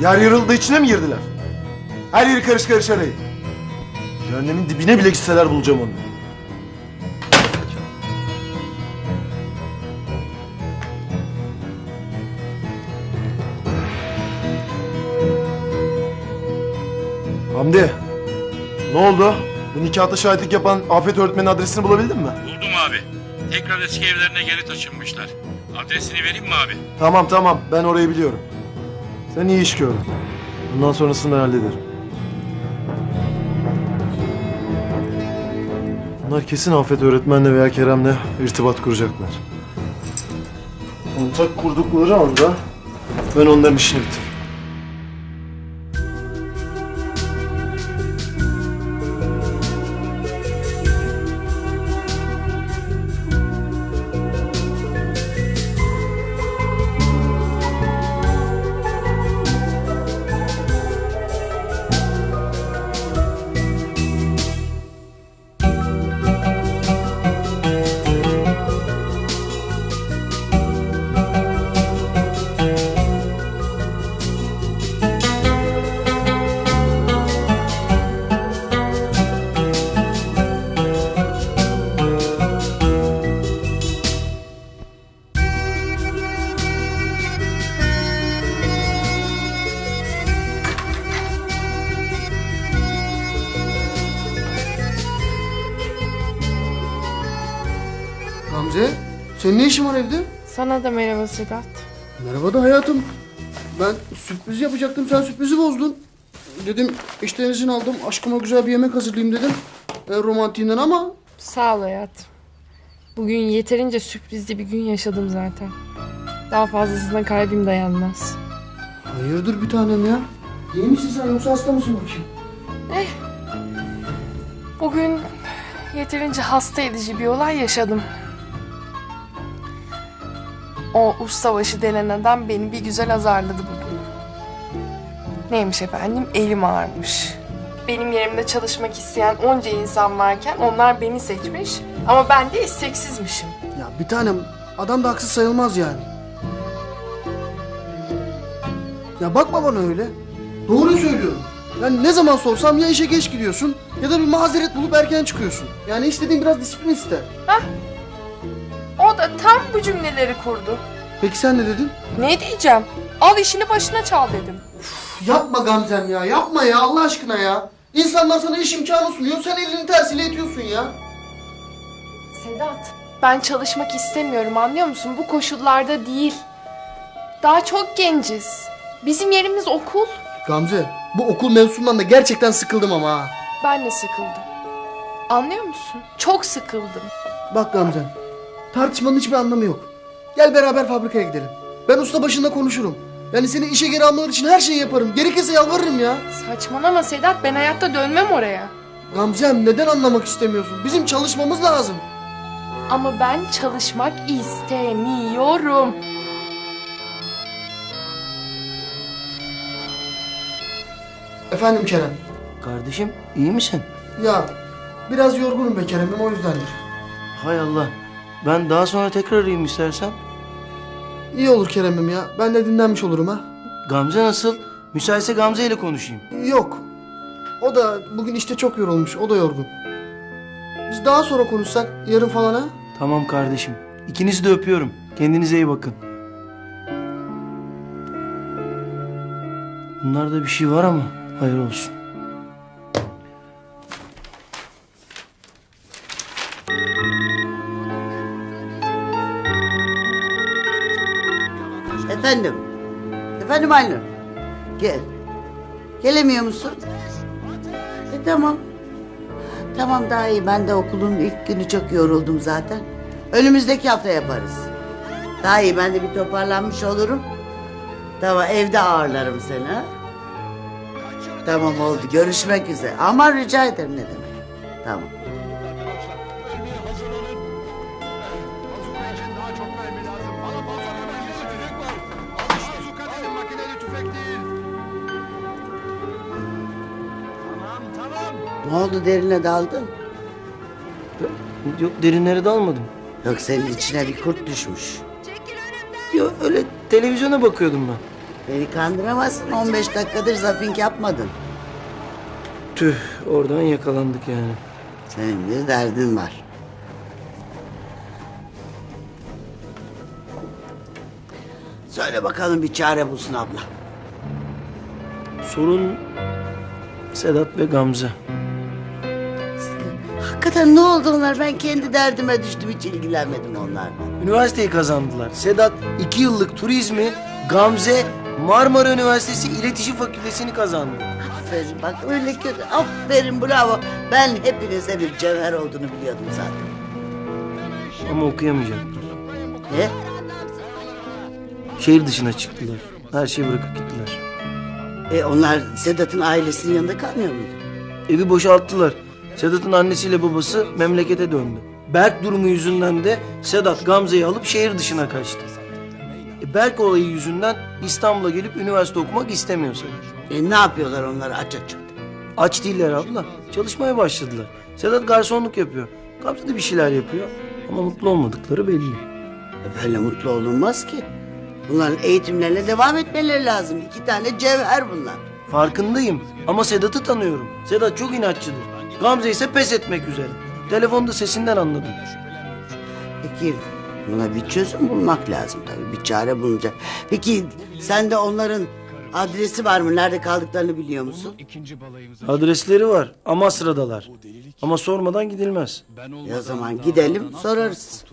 Yer yarıldı içine mi girdiler? Her yeri karış karış arayın. Cehennemin dibine bile gitseler bulacağım onu. Hamdi. Ne oldu? Bu nikahta şahitlik yapan Afet öğretmenin adresini bulabildin mi? Buldum abi. Tekrar eski evlerine geri taşınmışlar. Adresini vereyim mi abi? Tamam tamam ben orayı biliyorum. Sen iyi iş gördün. Bundan sonrasını hallederim. Bunlar kesin Afet öğretmenle veya Kerem'le irtibat kuracaklar. Kontak kurdukları anda ben onların işini bitiririm. Gamze, senin ne işin var evde? Sana da merhaba Sedat. Merhaba da hayatım. Ben sürpriz yapacaktım, sen sürprizi bozdun. Dedim işten izin aldım, aşkıma güzel bir yemek hazırlayayım dedim. E, romantiğinden ama Sağ ol hayatım. Bugün yeterince sürprizli bir gün yaşadım zaten. Daha fazlasına kalbim dayanmaz. hayırdır bir tanem ya? İyi misin sen yoksa hasta mısın bakayım? Bugün yeterince hasta edici bir olay yaşadım. O ustabaşı denen adam beni bir güzel azarladı bugün. Neymiş efendim? Elim ağrımış. Benim yerimde çalışmak isteyen onca insan varken onlar beni seçmiş. Ama ben de isteksizmişim. Ya bir tanem, adam da haksız sayılmaz yani. Ya bakma bana öyle. Doğruyu söylüyorum. Yani ne zaman sorsam ya işe geç gidiyorsun ya da bir mazeret bulup erken çıkıyorsun. Yani istediğin biraz disiplin ister. O da tam bu cümleleri kurdu. Peki sen ne dedin? Ne diyeceğim? Al işini başına çal dedim. Yapma Gamzem ya, yapma ya Allah aşkına ya. İnsanlar sana iş imkanı sunuyor, sen elini tersiyle itiyorsun ya. Sedat. Ben çalışmak istemiyorum anlıyor musun? Bu koşullarda değil. Daha çok genciz. Bizim yerimiz okul. Gamze, bu okul mevzusundan da gerçekten sıkıldım ama ha. Ben de sıkıldım. Anlıyor musun? Çok sıkıldım. Bak Gamzem, tartışmanın hiçbir anlamı yok. Gel beraber fabrikaya gidelim. Ben usta başında konuşurum. Yani seni işe geri almaları için her şeyi yaparım. Gerekirse yalvarırım ya. Saçmalama Sedat. Ben hayatta dönmem oraya. Gamzem neden anlamak istemiyorsun? Bizim çalışmamız lazım. Ama ben çalışmak istemiyorum. Efendim Kerem. Kardeşim iyi misin? Ya biraz yorgunum be Kerem'im o yüzdendir. Hay Allah. Ben daha sonra tekrar arayayım istersen. İyi olur Kerem'im ya. Ben de dinlenmiş olurum ha. Gamze nasıl? Müsaitse Gamze ile konuşayım. Yok. O da bugün işte çok yorulmuş. O da yorgun. Biz daha sonra konuşsak yarın falan ha? Tamam kardeşim. İkinizi de öpüyorum. Kendinize iyi bakın. Bunlarda bir şey var ama hayır olsun. Efendim. Efendim Aynur. Gel. Gelemiyor musun? E tamam. Tamam daha iyi. Ben de okulun ilk günü çok yoruldum zaten. Önümüzdeki hafta yaparız. Daha iyi. Ben de bir toparlanmış olurum. Tamam evde ağırlarım seni. Tamam oldu. Görüşmek üzere. Ama rica ederim ne demek. Tamam. Ne oldu derine daldın? Yok derinlere dalmadım. Yok senin içine bir kurt düşmüş. Yok öyle televizyona bakıyordum ben. Beni kandıramazsın. 15 dakikadır zapping yapmadın. Tüh oradan yakalandık yani. Senin bir derdin var. Söyle bakalım bir çare bulsun abla. Sorun Sedat ve Gamze. Hakikaten ne oldu onlar? Ben kendi derdime düştüm. Hiç ilgilenmedim onlarla. Üniversiteyi kazandılar. Sedat iki yıllık turizmi, Gamze Marmara Üniversitesi İletişim Fakültesini kazandı. Aferin bak öyle kötü. Aferin bravo. Ben hepinize bir cevher olduğunu biliyordum zaten. Ama okuyamayacaklar. Ne? Şehir dışına çıktılar. Her şeyi bırakıp gittiler. E onlar Sedat'ın ailesinin yanında kalmıyor muydu? Evi boşalttılar. Sedat'ın annesiyle babası memlekete döndü. Berk durumu yüzünden de Sedat Gamze'yi alıp şehir dışına kaçtı. E Berk olayı yüzünden İstanbul'a gelip üniversite okumak istemiyor Sedat. E ne yapıyorlar onlar aç açık? Aç değiller abla. Çalışmaya başladılar. Sedat garsonluk yapıyor. Gamze de bir şeyler yapıyor. Ama mutlu olmadıkları belli. E Böyle mutlu olunmaz ki. Bunların eğitimlerine devam etmeleri lazım. İki tane cevher bunlar. Farkındayım ama Sedat'ı tanıyorum. Sedat çok inatçıdır. Gamze ise pes etmek üzere. Telefonda sesinden anladım. Peki buna bir çözüm bulmak lazım tabii. Bir çare bulunacak. Peki sen de onların adresi var mı? Nerede kaldıklarını biliyor musun? Adresleri var. Amasra'dalar. Ama sormadan gidilmez. E o zaman gidelim sorarız.